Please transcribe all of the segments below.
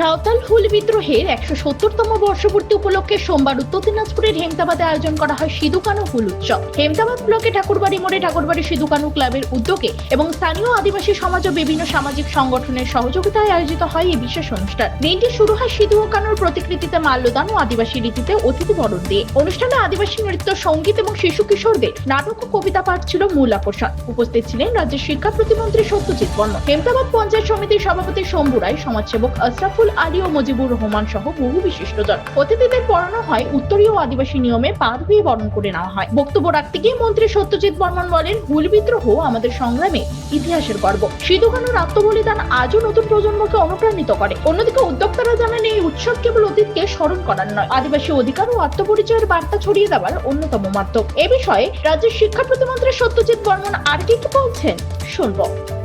সাঁওতাল হুল বিদ্রোহের একশো সত্তরতম বর্ষপূর্তি উপলক্ষে সোমবার উত্তর দিনাজপুরের হেমতাবাদে আয়োজন করা হয় সিধুকানু হুল উৎসব। হেমতাবাদ ব্লকে ঠাকুরবাড়ি মোড়ে ঠাকুরবাড়ি সিধুকানু ক্লাবের উদ্যোগে এবং স্থানীয় আদিবাসী সমাজ ও বিভিন্ন সামাজিক সংগঠনের সহযোগিতায় আয়োজিত হয় এই বিশেষ অনুষ্ঠান। দিনটি শুরু হয় সিধু ও কানুর প্রতিকৃতিতে মাল্যদান ও আদিবাসী রীতিতে অতিথি বরণ দিয়ে। অনুষ্ঠানে আদিবাসী নৃত্য, সংগীত এবং শিশু কিশোরদের নাটক ও কবিতা পাঠ ছিল মূল আকর্ষণ। উপস্থিত ছিলেন রাজ্যের শিক্ষা প্রতিমন্ত্রী সত্যজিৎ বর্মা হেমতাবাদ পঞ্চায়েত সমিতির সভাপতি শম্ভু রায়, সমাজসেবক আশরাফুল আলী ও মজিবুর রহমান সহ বহু বিশিষ্টজন। অতিথিদের পড়ানো হয় উত্তরীয় আদিবাসী নিয়মে পা ধুয়ে বরণ করে নেওয়া হয়। বক্তব্য রাখতে গিয়ে মন্ত্রী সত্যজিৎ বর্মন বলেন, হুল বিদ্রোহ আমাদের সংগ্রামে ইতিহাসের গর্ব। সিধু কানুর আত্মবলিদান আজও নতুন প্রজন্মকে অনুপ্রাণিত করে। অন্যদিকে উদ্যোক্তারা জানান, এই উৎসব কেবল অতীতকে স্মরণ করার নয়, আদিবাসী অধিকার ও আত্মপরিচয়ের বার্তা ছড়িয়ে দেওয়ার অন্যতম মাধ্যম। এ বিষয়ে রাজ্যের শিক্ষা প্রতিমন্ত্রী সত্যজিৎ বর্মন আর কি কি বলছেন? শুনব।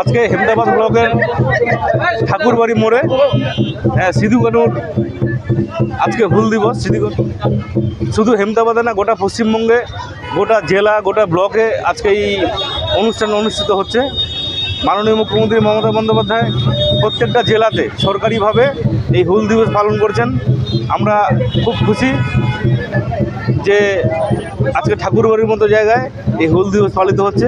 আজকে হেমদাবাদ ব্লকের ঠাকুরবাড়ি মোড়ে হ্যাঁ সিধু কানুর আজকে হুল দিবস সিধু কানু শুধু হেমদাবাদে না, গোটা পশ্চিমবঙ্গে, গোটা জেলা, গোটা ব্লকে আজকে এই অনুষ্ঠান অনুষ্ঠিত হচ্ছে। মাননীয় মুখ্যমন্ত্রী মমতা বন্দ্যোপাধ্যায় প্রত্যেকটা জেলাতে সরকারিভাবে এই হুল দিবস পালন করছেন। আমরা খুব খুশি। যে আজকে ঠাকুরবাড়ির মতো জায়গায় এই হুল দিবস পালিত হচ্ছে।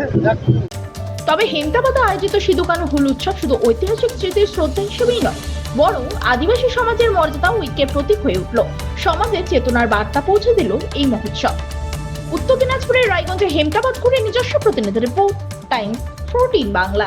তবে হেমতাবাদে আয়োজিত সিধু কানু হুল উৎসব শুধু ঐতিহাসিক স্মৃতির শ্রদ্ধা হিসেবেই নয়, বরং আদিবাসী সমাজের মর্যাদা ঐক্যের প্রতীক হয়ে উঠল। সমাজের চেতনার বার্তা পৌঁছে দিল এই মহোৎসব। উত্তর দিনাজপুরের রায়গঞ্জে হেমতাবাদ করে নিজস্ব প্রতিনিধি রিপোর্ট, টাইম ফোরটিন বাংলা।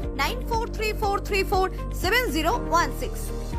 9434347016.